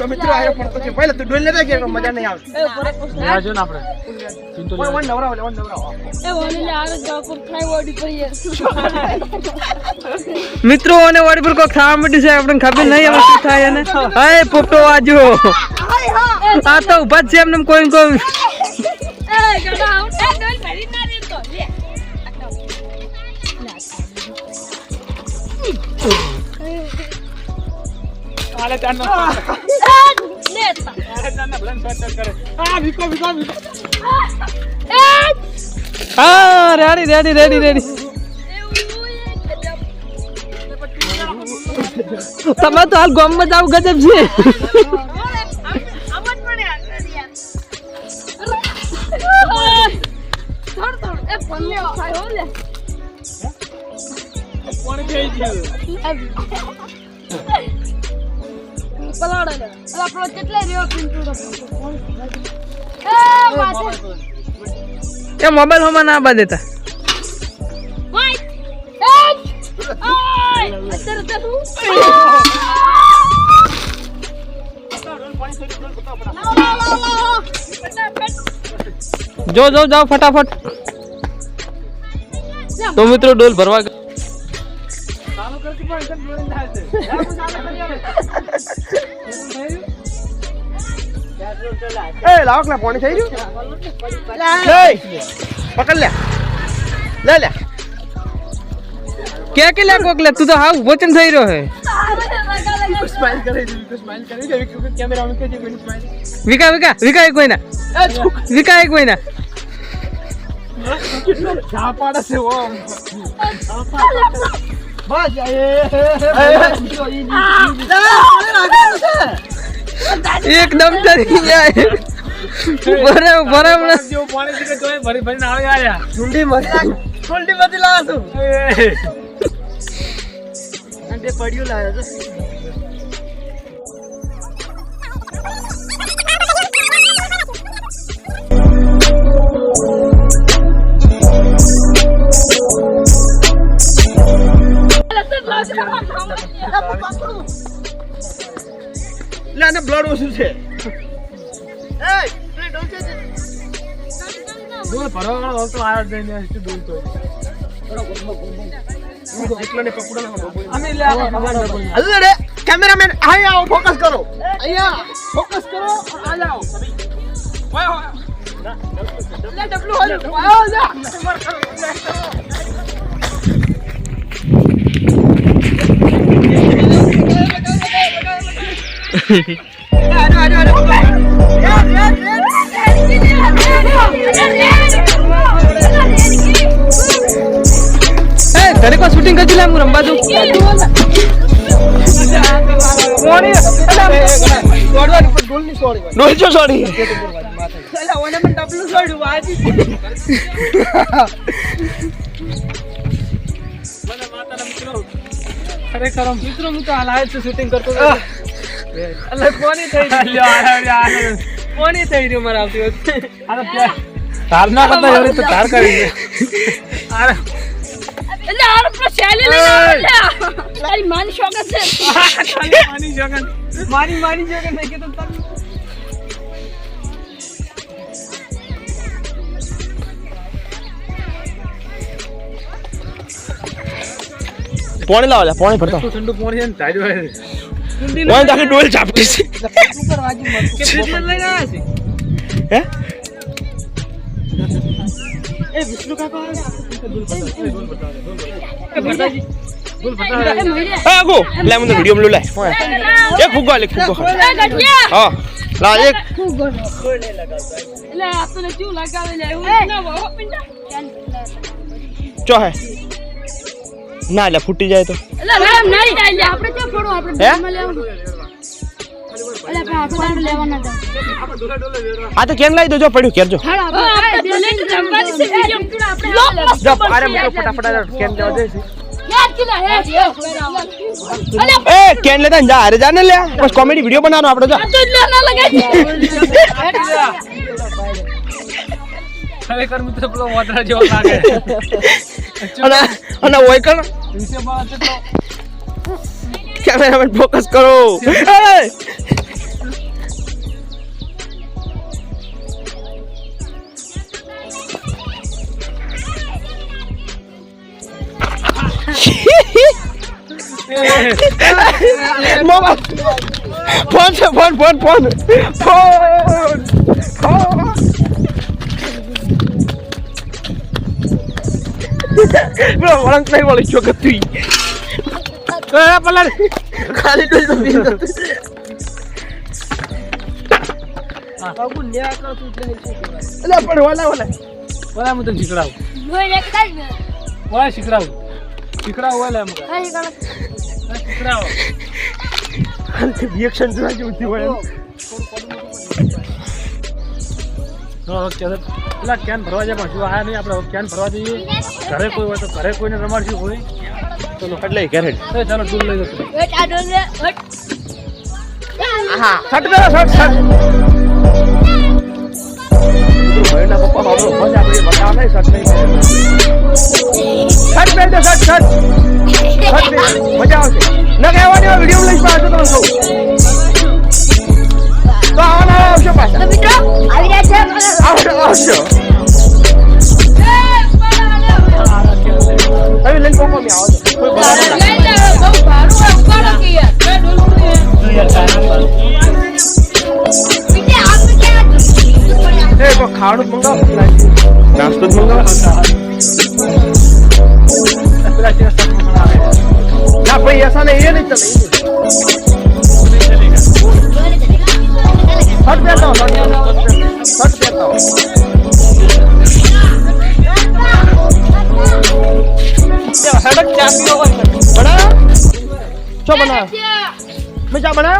તો મિત્રો આયો પડતો છે પહેલા તું ડોલ લેતા કે મજા નહીં આવતી એ ફરક પડશે. ત્યાં જો ને આપણે ચિંતો લે વન નવરાવો લે વન નવરા એ વનીને આરે જાવ કોક ખાઈ વડી પડીએ. મિત્રો અને વડી પર કો ખાવા માંડ્યું છે આપણે ખબર નહીં હવે શું થાય અને હે પોપટો વાજો આ તો ઊભા છે એમને કોઈ કોઈ એ ગડા આવું. એ ડોલ ભરી ના રે તો. લે. એ, લે તા. હાલે ચાર ના ભલન ફેર કરે આ વિકો વિકો વિકો એ, હા રેડી રેડી રેડી રેડી. તમે તો હાલ ગામમાં જાવ ગજબ છે. કોણ આમ જ લે. આપણો કેટલે રહ્યો પિન્ટુડો. એ, માથે. એ મોબાઈલ હોમાં ના બા દેતા! જો જો જાઓ ફટાફટ તો મિત્રો ડોલ ભરવા ગયા. ચાલુ કરતી પણ એકદમ જોડે થાય છે જા, હું ચાલુ કરી આવે. એ લાવક ના પાણી થઈ રહ્યું લે પકડ લે લે લે કે કે લે કોક લે તું તો હાવ વચન થઈ રહ્યો હે સ્માઈલ કરે છે વિકો સ્માઈલ કરે છે વિકો કેમેરા માં કે છે કોઈ સ્માઈલ છે બસ એકદમ ચડી જાય. બરાબર બરાબર જો પાણી છે તો ભરી ભરી. આવી આયા ચુંડી મત ચુંડી મત લાવા એ, તે પડ્યું લાવે ને પકડો ના અમે છે આપણે ખબર ન પડી અલ્લે રે કેમેરામેન અહીં આવો ફોકસ કરો. અહીંયા ફોકસ કરો આ જાઓ લે ડબલું હાલો. આવો ઘરે કોઈ શૂટિંગ કરતી લે હું રમવા દઉં. ડોલ છો સોરી. મને માતાના મિત્રો ખરેખર આમ મિત્રો હું તો હાલ આવ્યો છું શૂટિંગ કરતો હતો કોની થઈ લ્યો, આયો, આયો, આયો. કોની થઈ રહ્યું મારા આવતી વખતે? તાર ના કરતા એવી તો તાર કરી દે. અરે. એટલે આર પર શૈલી લઈ આવો લે. તારી માની શોખ છે. માની જગન મારી મારી જગન નહીં તો તાર પાણી લાવો પાણી ભરતા. ઠંડુ પાણી છે ને ધાર્યું પાણી તાકી ડોલ ચાપટી છે કેટલી લઈને આવ્યા છે. હે. એ મહિરે હા ગો લે મને વિડિયો માં લે. એક ફુગ્ગો લે એ ગઢિયા હા લા એક. એટલે આ તને કેવું લગાવે લે એવું ના હો પિંડા ચો હે. ના એટલે ફૂટી જાય તો હે? તો કેમ લાવી દો જો પડ્યું કેરજો કેન લેતા જા અરે જા ને લે બસ કોમેડી વીડિયો બનાવવાનો આપણો જા ખરેખર મિત્રો પેલો વાદળા જેવો લાગે અને અને ઓય ক্যামেরাম্যান ফোকাস করো mobile phone phone phone phone phone phone છે phone phone phone phone phone બરો વળંગ નહીં વળી છો કે તું એ પલર ખાલી ડોઈ તો બી બાબુ ન્યા કરો તું એટલે શું કહેવાય? એટલે પણ વાલા વાલા ઓલા હું તને શીખડાવું જોઈ લે કાઈ ને ઓલા શીખડાવું શીખડાવું ઓલા એમ પેલા કેન ભરવા જાય પણ શું આયા નહીં આપણે કેન ભરવા જઈએ. ઘરે કોઈ હોય તો ઘરે કોઈને રમાડશું હોય ચલો. એટલે ઘરે ચાલો દૂર લઈ જતો હા છટ પેલો શટ શટ ભાઈના પપ્પા બાબરો મજા આપણી બતાવ નહીં શટ નહીં શટ પહેરજો છટ શટ પહેર. મજા આવશે. ન કહેવાની વીડિયો લઈશ પાછો તમે કહું તો આવવાના આવશો પાછા તો મિત્રો આવી રહ્યા છે આવશો છો બના મેં બના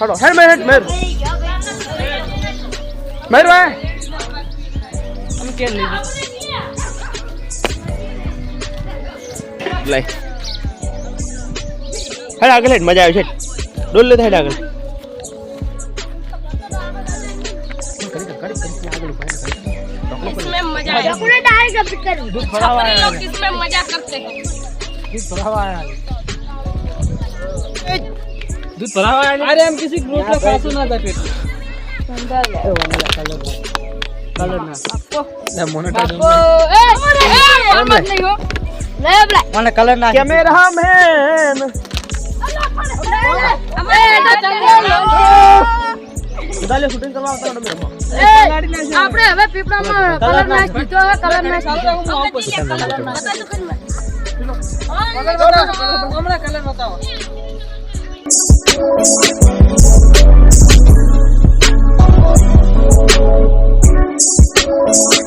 હડો હેડ મેર હેડ મેર. મેર ભાઈ. અમે હેડ આગળ હેડ મજા આવી છે. ડોલ લે હેડ આગળ. કરી કરી આગળ मज़ा आया पूरे डाल का पिक्चर छपरी लोग इसमें मज़ा करते हैं? दूध भरा हुआ है दूध भरा हुआ है अरे हम किसी ग्रुप का सासू ना था पेट संदल है कलर ना कलर ना आपको ले मोनेटाइज ए अरे मत नहीं हो। ले बड़ा माने कलर ना कैमरा मैन अरे अरे डाले शूटिंग करवा होता है। मेरे को આપણે હવે પીપળામાં કલર નાખ દીધો હવે કલર નાખ હમણાં કલર બતાવો હા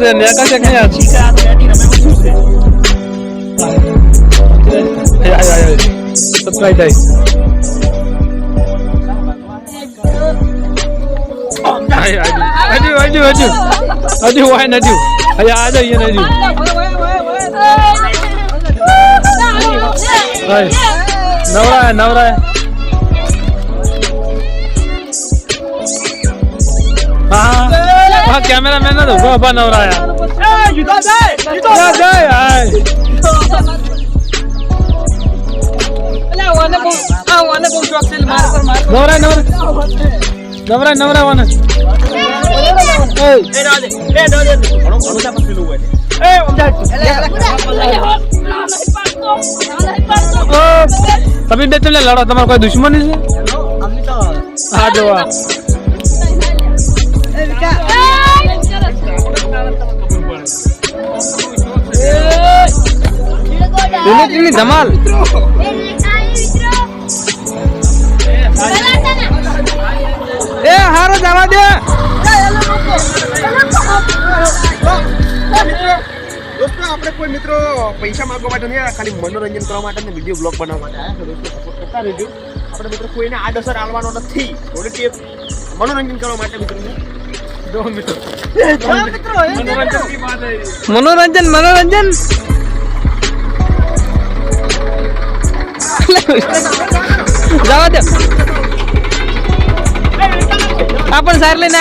કેટલું ઊંડું છે ને આકાશ એક નહીં ઠીક આ બેટી રમે બધું છે આય આય આય સબસ્ક્રાઇબ આય આય હજુ હજુ હા કેમેરામેન તો ઊભા ઊભા નવરાયા નવરા નવરા નવરા નવરા વાને તમે બે તમને લડો તમારો કોઈ દુશ્મની છે હા જોવા ડિલિટની ધમાલ. એ હારો જવા દે. દોસ્તો આપણે કોઈ મિત્રો પૈસા માંગવા માટે નહીં ખાલી મનોરંજન કરવા માટે ને વીડિયો બ્લોગ બનાવવા માટે દોસ્તો સપોર્ટ કરતા રહેજો. આપણે મિત્રો કોઈને આડઅસર આલવાનો નથી. થોડી મનોરંજન કરવા માટે મિત્રો મનોરંજન મનોરંજન. મનોરંજન જવા દો આ પણ સાર લઈને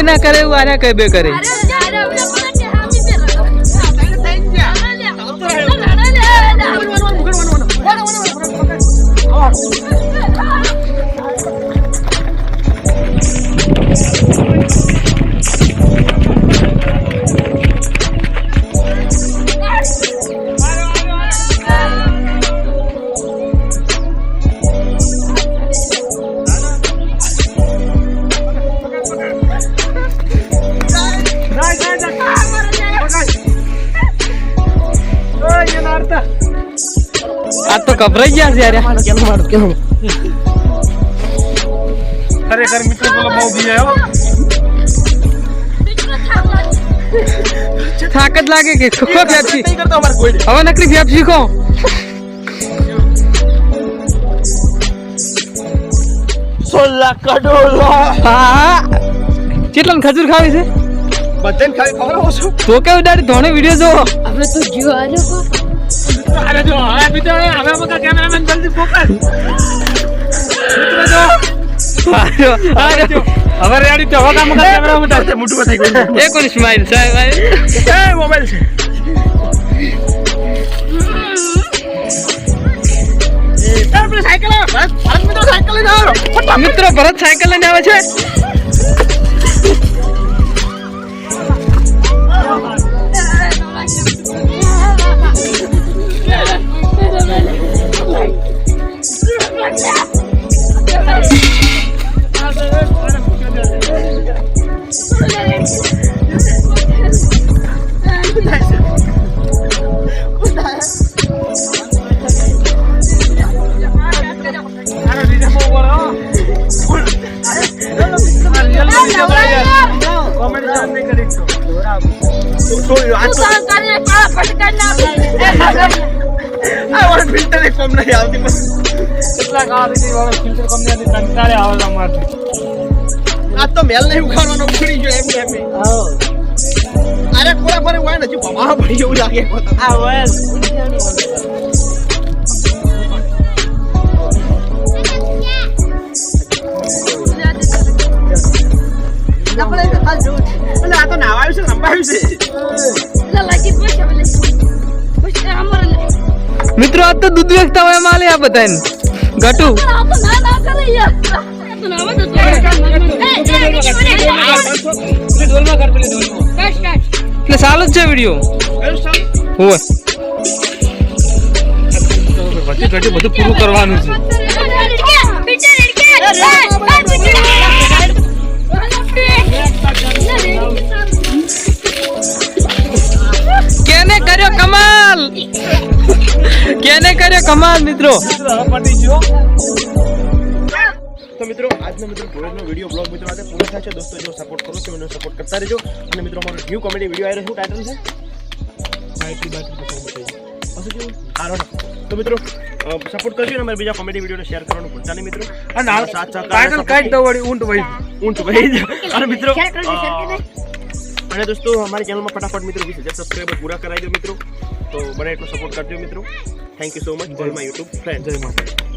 કોઈ ના કરે એવું આર્યા કઈ બે કરે. આ ગયા છે યાર. ખરેખર મિત્રો પેલો બહુ બી આવ્યો થાક લાગે. જ લાગે કે ખો ફેફસી નહીં કરતો અમારે કોઈ. હવે નકરી ફેફસી ખો સોલા કડોલા હા. કેટલા ખજૂર ખાવી છે? બધાને ખાવી ખબર તો કેવું ડાડી ધોણે વીડિયો જોવો. આપણે તો જીવ કો. અરે જો હવે મિત્રો હવે મકા કેમેરામેન જલ્દી ફોકસ મિત્રો જો. હવે રેડી તો હવે કામ કેમેરા ઉઠા મોટું થઈ ગયું એ કોની સ્માઈલ સાહેબ આ? એ મોબાઈલ છે. સાયકલ આવે. ભારત ભારત સાયકલ લઈને આવ્યો મિત્રો ભરત સાયકલ લઈને આવે છે. આવતી વાળો ફિલ્ટર કંપની કંટાળે આવે અમારથી. આ તો મેલ નહીં ઉખાડવાનો ઉખડી ગયો એમ એમ અરે કોરા ફરે હોય ને હજી ભમાવા પડી જેવું લાગે. આ આપણે તો ખાલી જોવું એટલે આ તો નાવાયું છે રંબાયું છે. એટલે લાગી પછી. મિત્રો, આ તો દૂધ વેચતા હોય માલે આ બધાને ગટુ. એટલે સારું જ છે વીડિયો હોય બધું પૂરું કરવાનું છે. કેને કર્યો કમાલ કેને કર્યો કમાલ મિત્રો? તો મિત્રો આજનો મિત્રો ભોજનો વીડિયો બ્લોગ મિત્રો માટે પૂરો થાય છે. દોસ્તો જો સપોર્ટ કરો છો મને સપોર્ટ કરતા રહેજો. અને મિત્રો મારો ન્યૂ કોમેડી વીડિયો આવી રહ્યો શું ટાઇટલ છે? પાછું કેવું આરો તો મિત્રો સપોર્ટ કરજો અને અમારા બીજા કોમેડી વિડીયોને શેર કરવાનું ભૂલતા નહીં મિત્રો. અને સાથ સાથ ટાઇટલ કાઢી દો વળી ઊંટ વહી. ઊંટ ભાઈ અને મિત્રો અને દોસ્તો અમારી ચેનલમાં ફટાફટ મિત્રો વીસ હજાર સબસ્ક્રાઈબર પૂરા કરાવી દો મિત્રો તો બને એટલો સપોર્ટ કરજો મિત્રો. Thank you so much all my YouTube friend જય માતા